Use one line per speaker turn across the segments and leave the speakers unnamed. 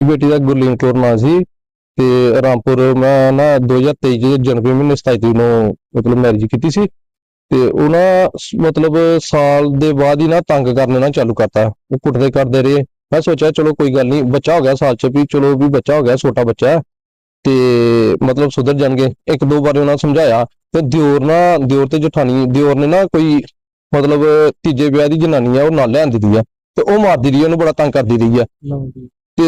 ਬੇਟੀ ਦਾ ਗੁਰਲੀਨ ਕੌਰ ਨਾਂ ਸੀ ਤੇ ਰਾਮਪੁਰ ਮੈਂ ਨਾ 2023 ਦੇ ਜਨਵਰੀ ਮਹੀਨੇ 27 ਤਰੀਕ ਨੂੰ ਮਤਲਬ ਮੈਰਿਜ ਕੀਤੀ ਸੀ ਤੇ ਉਹਨਾਂ ਮਤਲਬ ਸਾਲ ਦੇ ਬਾਅਦ ਹੀ ਨਾ ਤੰਗ ਕਰਨੇ ਨਾ ਚਾਲੂ ਕਰਤਾ। ਉਹ ਕੁੱਟਦੇ ਕਰਦੇ ਰਹੇ। ਮੈਂ ਸੋਚਿਆ ਚਲੋ ਕੋਈ ਗੱਲ ਨਹੀਂ ਬੱਚਾ ਹੋ ਗਿਆ ਸਾਲ ਚ ਵੀ ਚਲੋ ਵੀ ਬੱਚਾ ਹੋ ਗਿਆ ਛੋਟਾ ਬੱਚਾ ਹੈ, ਤੇ ਮਤਲਬ ਸੁਧਰ ਜਾਣਗੇ। ਇੱਕ ਦੋ ਵਾਰ ਉਹਨਾਂ ਸਮਝਾਇਆ। ਤੇ ਦਿਓਰ ਨਾ ਦਿਓਰ ਤੇ ਜਠਾਣੀ ਦਿਓਰ ਨੇ ਨਾ ਕੋਈ ਮਤਲਬ ਤੀਜੇ ਵਿਆਹ ਦੀ ਜਨਾਨੀ ਆ ਉਹ ਨਾਲ ਲਿਆਂਦੀ ਦੀ ਆ। ਤੇ ਉਹ ਮਾਰਦੀ ਰਹੀ ਆ, ਉਹਨੂੰ ਬੜਾ ਤੰਗ ਕਰਦੀ ਰਹੀ ਆ। ਤੇ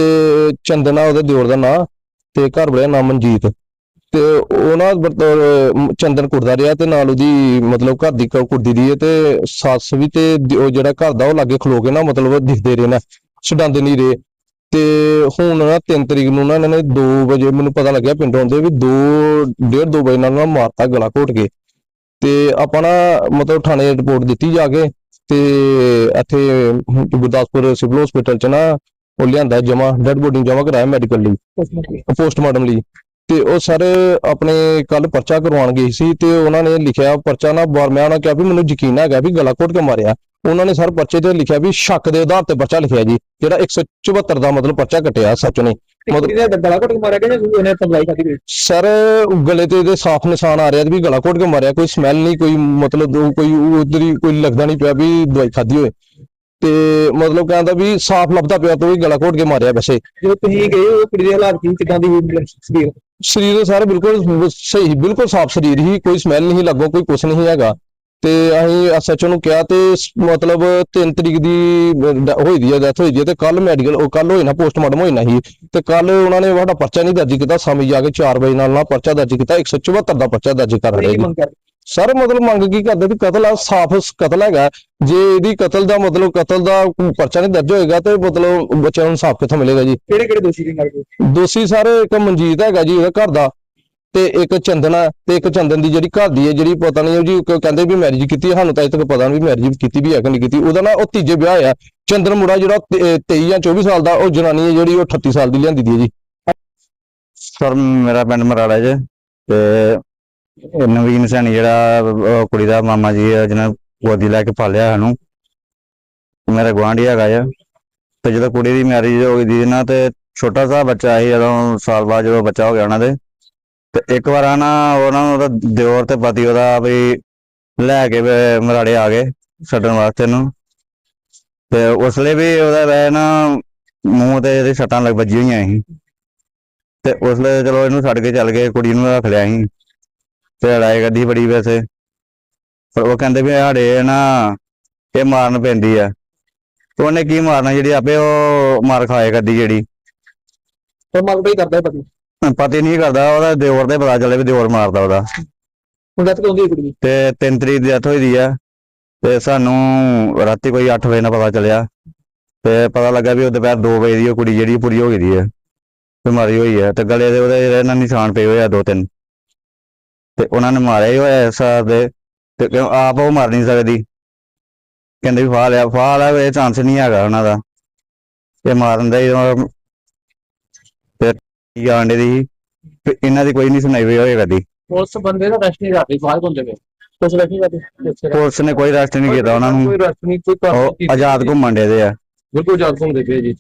ਆ ਉਹਦੇ ਦਿਓਰ ਦਾ ਨਾਂ ਤੇ ਘਰ ਵਾਲਿਆ ਨਾਮ ਮਨਜੀਤ। ਤੇ ਉਹ ਨਾ ਮਤਲਬ ਚੰਦਨ ਕੁੱਟਦਾ ਰਿਹਾ ਤੇ ਨਾਲ ਉਹਦੀ ਮਤਲਬ ਘਰ ਦੀ ਕ- ਕੁੱਟਦੀ ਰਹੀ ਹੈ ਤੇ ਸੱਸ ਵੀ ਤੇ ਦ- ਉਹ ਜਿਹੜਾ ਘਰ ਦਾ ਉਹ ਲਾਗੇ ਖਲੋ ਕੇ ਨਾ ਮਤਲਬ ਦਿਖਦੇ ਰਹੇ ਨਾ, ਛਡਾਉਂਦੇ ਨਹੀਂ ਰਹੇ। ਤੇ ਹੁਣ ਨਾ 3 ਤਰੀਕ ਨੂੰ ਨਾ ਇਹਨਾਂ ਨੇ 2 ਵਜੇ ਮੈਨੂੰ ਪਤਾ ਲੱਗਿਆ ਪਿੰਡ ਆਉਂਦੇ ਵੀ 2 ਡੇਢ 2 ਵਜੇ ਨਾਲ ਨਾ ਮਾਰਤਾ ਗਲਾ ਘੋਟ ਕੇ। ਤੇ ਆਪਾਂ ਨਾ ਮਤਲਬ ਥਾਣੇ ਰਿਪੋਰਟ ਦਿੱਤੀ ਜਾ ਕੇ ਤੇ ਇੱਥੇ ਗੁਰਦਾਸਪੁਰ ਸਿਵਲ ਹਸਪੀਟਲ ਚ ਨਾ ਉਹ ਲਿਆਂਦਾ ਜਮਾ ਡੈਡ ਬੋਡੀ ਜਮਾ ਕਰਾਇਆ ਮੈਡੀਕਲ ਲਈ ਪੋਸਟਮਾਰਟਮ ਲਈ। ਤੇ ਉਹ ਸਰ ਆਪਣੇ ਕੱਲ ਪਰਚਾ ਕਰਵਾਉਣ ਗਏ ਸੀ ਤੇ ਉਹਨਾਂ ਨੇ ਲਿਖਿਆ ਪਰਚਾ ਨਾ ਬਾਰ ਮੈਂ ਉਹਨਾਂ ਕਿਹਾ ਵੀ ਮੈਨੂੰ ਯਕੀਨ ਹੈਗਾ ਵੀ ਗਲਾ ਘੋਟ ਕੇ ਮਾਰਿਆ। ਉਹਨਾਂ ਨੇ ਸਰ ਪਰਚੇ ਤੇ ਲਿਖਿਆ ਵੀ ਸ਼ੱਕ ਦੇ ਆਧਾਰ ਤੇ ਪਰਚਾ ਲਿਖਿਆ ਜੀ ਜਿਹੜਾ 174 ਦਾ ਮਤਲਬ ਪਰਚਾ ਕੱਟਿਆ ਸੱਚ ਨੇ।
ਦਾ ਗਲਾ ਘੁੱਟ ਕੇ ਮਾਰਿਆ ਜਾਂ ਉਹਨੇ ਤਬਲਾਈ ਗਈ
ਸਰ ਗਲੇ ਤੇ ਇਹਦੇ ਸਾਫ਼ ਨਿਸ਼ਾਨ ਆ ਰਿਹਾ ਵੀ ਗਲਾ ਘੋਟ ਕੇ ਮਾਰਿਆ ਕੋਈ ਸਮੈਲ ਨਹੀਂ ਕੋਈ ਮਤਲਬ ਕੋਈ ਉਧਰ ਹੀ ਕੋਈ ਲੱਗਦਾ ਨਹੀਂ ਪਿਆ ਵੀ ਦਵਾਈ ਖਾਦੀ ਹੋਏ ਤੇ ਮਤਲਬ ਕਹਿੰਦਾ ਵੀ ਸਾਫ਼ ਲੱਭਦਾ ਪਿਆ ਤੋਂ ਵੀ ਗਲਾ ਘੋਟ ਕੇ ਮਾਰਿਆ ਵੈਸੇ।
ਜਦੋਂ ਤੁਸੀਂ ਗਏ ਉਹ ਕੁੜੀ ਦੇ ਹਾਲਾਤ ਕੀ? ਕਿਦਾਂ ਦੀ ਸੀ
ਸਰੀਰ? ਸਾਰਾ ਬਿਲਕੁਲ ਸਹੀ ਬਿਲਕੁਲ ਸਾਫ਼ ਸਰੀਰ ਹੀ ਕੋਈ ਸਮੈਲ ਨਹੀਂ ਲੱਗੋ ਕੋਈ ਕੁਛ ਨਹੀਂ ਹੈਗਾ। ਤੇ ਅਸੀਂ ਐਸਐਚਓ ਨੂੰ ਕਿਹਾ ਤੇ ਮਤਲਬ 3 ਤਰੀਕ ਦੀ ਹੋਈ ਦੀ ਹੈ ਡੈਥ ਹੋਈ ਦੀ ਹੈ ਤੇ ਕੱਲ ਮੈਡੀਕਲ ਉਹ ਕੱਲ ਹੋਈ ਨਾ ਪੋਸਟਮਾਰਟਮ ਹੋਈ ਨਾ ਤੇ ਕੱਲ ਉਹਨਾਂ ਨੇ ਸਾਡਾ ਪਰਚਾ ਨਹੀਂ ਦਰਜ ਕੀਤਾ ਸ਼ਾਮੀ ਜਾ ਕੇ 4 ਵਜੇ ਨਾਲ ਨਾ ਪਰਚਾ ਦਰਜ ਕੀਤਾ 174 ਦਾ ਪਰਚਾ ਦਰਜ ਕਰ ਰਹੇ ਜੀ। ਸਰ ਮਤਲਬ ਮੰਗ ਕੀ ਕਰਦੇ ਵੀ ਕਤਲ ਆ ਸਾਫ਼ ਕਤਲ ਹੈਗਾ। ਜੇ ਇਹਦੀ ਕਤਲ ਦਾ ਮਤਲਬ ਕਤਲ ਦਾ ਪਰਚਾ ਨਹੀਂ ਦਰਜ ਹੋਏਗਾ ਤੇ ਮਤਲਬ ਬੱਚਿਆਂ ਨੂੰ ਇਨਸਾਫ ਕਿੱਥੋਂ ਮਿਲੇਗਾ ਜੀ?
ਕਿਹੜੇ ਕਿਹੜੇ ਦੋਸ਼ੀ ਦੀ ਗੱਲ
ਦੋਸ਼ੀ ਸਰ ਇੱਕ ਮਨਜੀਤ ਹੈਗਾ ਜੀ ਉਹਦਾ ਘਰ ਦਾ ਤੇ ਇੱਕ ਚੰਦਨ ਹੈ ਤੇ ਇੱਕ ਚੰਦਨ ਦੀ ਜਿਹੜੀ ਘਰ ਦੀ ਹੈ ਜਿਹੜੀ ਪਤਾ ਨਹੀਂ ਉਹ ਜੀ ਕਹਿੰਦੇ ਵੀ ਮੈਰਿਜ ਕੀਤੀ ਹੈ, ਸਾਨੂੰ ਤਾਂ ਅਜੇ ਤੱਕ ਪਤਾ ਨਹੀਂ ਵੀ ਮੈਰਿਜ ਕੀਤੀ ਵੀ ਹੈ ਕਿ ਨਹੀਂ ਕੀਤੀ। ਉਹਦਾ ਨਾ ਉਹ ਤੀਜੇ ਵਿਆਹ ਆ ਚੰਦਨ ਮੁੰਡਾ ਜਿਹੜਾ ਤੇ- ਅਹ 23 ਜਾਂ 24 ਸਾਲ ਦਾ ਉਹ ਜਨਾਨੀ ਹੈ ਜਿਹੜੀ ਉਹ 38 ਸਾਲ ਦੀ ਲਿਆਂਦੀ ਦੀ ਹੈ ਜੀ।
ਸਰ ਮੇਰਾ ਪਿੰਡ ਮਰਾੜਾ ਜੇ ਤੇ ਇਹ ਨਵੀਨ ਸੈਣੀ ਜਿਹੜਾ, ਉਹ ਕੁੜੀ ਦਾ ਮਾਮਾ ਜੀ ਹੈ ਜਿਹਨੇ ਗੋਦੀ ਲੈ ਕੇ ਪਾਲਿਆ ਸਾਨੂੰ। ਮੇਰਾ ਗੁਆਂਢੀ ਹੈਗਾ ਆ। ਤੇ ਜਦੋਂ ਕੁੜੀ ਦੀ ਮੈਰਿਜ ਹੋ ਗਈ ਦੀ ਨਾ, ਤੇ ਛੋਟਾ ਸਾ ਬੱਚਾ ਸੀ, ਜਦੋਂ ਸਾਲ ਬਾਅਦ ਜਦੋਂ ਬੱਚਾ ਹੋ ਗਿਆ ਉਹਨਾਂ ਦੇ। ਤੇ ਇੱਕ ਵਾਰ ਆ ਨਾ ਉਹਨਾਂ ਨੂੰ ਉਹਦਾ ਦਿਓਰ ਤੇ ਪਤੀ ਉਹਦਾ ਵੀ ਲੈ ਕੇ ਮਰਾੜੇ ਆ ਗਏ ਛੱਡਣ ਵਾਸਤੇ ਨੂੰ। ਤੇ ਉਸ ਲਈ ਵੀ ਉਹਦਾ ਵੈ ਨਾ ਮੂੰਹ ਤੇ ਇਹਦੇ ਸੱਟਾਂ ਲੱਗ ਵੱਜੀਆਂ ਹੋਈਆਂ ਸੀ। ਤੇ ਉਸ ਲਈ ਚਲੋ ਇਹਨੂੰ ਛੱਡ ਕੇ ਚੱਲ ਗਏ, ਕੁੜੀ ਨੂੰ ਰੱਖ ਲਿਆ ਸੀ। ਤੇ ਲੜਾਈ ਕਰਦੀ ਬੜੀ ਵੈਸੇ। ਪਰ ਉਹ ਕਹਿੰਦੇ ਵੀ ਸਾਡੇ ਨਾ ਇਹ ਮਾਰਨ ਪੈਂਦੀ ਆ। ਤੇ ਉਹਨੇ ਕੀ ਮਾਰਨਾ ਜਿਹੜੀ ਆਪੇ ਉਹ ਮਾਰ ਖਾਏ ਕਰਦੀ ਜਿਹੜੀ।
ਪਰ ਮੰਗ ਬਈ ਕਰਦਾ ਪਤੀ।
ਪਤੀ ਨਹੀਂ ਕਰਦਾ ਉਹਦਾ ਦਿਓਰ ਦੇ ਪਤਾ ਚੱਲੇ ਵੀ ਦਿਓਰ ਮਾਰਦਾ ਉਹਦਾ।
ਹੁਣ ਦੱਸ ਕਿਉਂ ਦੀ ਕੁੜੀ?
ਤੇ 3 ਤਰੀਕ ਦੀ ਡੈਥ ਹੋਈ ਦੀ ਆ। ਤੇ ਸਾਨੂੰ ਰਾਤੀ ਕੋਈ 8 ਵਜੇ ਨਾਲ ਪਤਾ ਚੱਲਿਆ। ਤੇ ਪਤਾ ਲੱਗਾ ਵੀ ਉਹ ਦੁਪਹਿਰ 2 ਵਜੇ ਦੀ ਉਹ ਕੁੜੀ ਜਿਹੜੀ ਪੂਰੀ ਹੋ ਗਈ ਦੀ ਆ। ਬਿਮਾਰੀ ਹੋਈ ਹੈ ਤੇ ਗਲੇ ਦੇ ਉਹਦੇ ਜਿਹੜੇ ਨਾ ਨਿਸ਼ਾਨ ਪਏ ਹੋਏ ਆ ਦੋ ਤਿੰਨ। ਤੇ ਉਹਨਾਂ ਨੇ ਮਾਰਿਆ ਹੀ ਹੋਇਆ ਇਸ ਦੇ ਤੇ ਕਿਉਂ ਆਪ ਉਹ ਮਰ ਨਹੀਂ ਸਕਦੀ? ਕਹਿੰਦੇ ਵੀ ਫਾਹ ਲਿਆ ਲਿਆ ਇਹ ਚਾਂਸ ਨਹੀਂ ਹੈਗਾ ਉਹਨਾਂ ਦਾ। ਇਹ ਮਾਰਨ ਦਾ ਹੀ ਤੇ ਆਂਡੇ ਦੀ। ਤੇ ਇਹਨਾਂ ਦੀ ਕੋਈ ਨਹੀਂ ਸੁਣਾਈ ਹੋਈ ਹੋਏ ਕਦੀ
ਉਸ ਬੰਦੇ ਦਾ ਰੈਸਟ ਨਹੀਂ ਬਾਹਰ ਹੁੰਦੇ ਗਏ ਕੁਛ ਰੈਸਟ ਨਹੀਂ ਕਰਦੇ
ਪੁਲਿਸ ਨੇ ਕੋਈ ਰੈਸਟ ਨਹੀਂ ਕੀਤਾ ਉਹਨਾਂ ਨੂੰ।
ਕੋਈ ਰੈਸਟ ਨਹੀਂ ਕੋਈ
ਉਹ ਆਜ਼ਾਦ ਘੁੰਮਣ ਦੇ ਆ।
ਬਿਲਕੁਲ ਆਜ਼ਾਦ ਘੁੰਮਦੇ ਪਏ ਜੀ।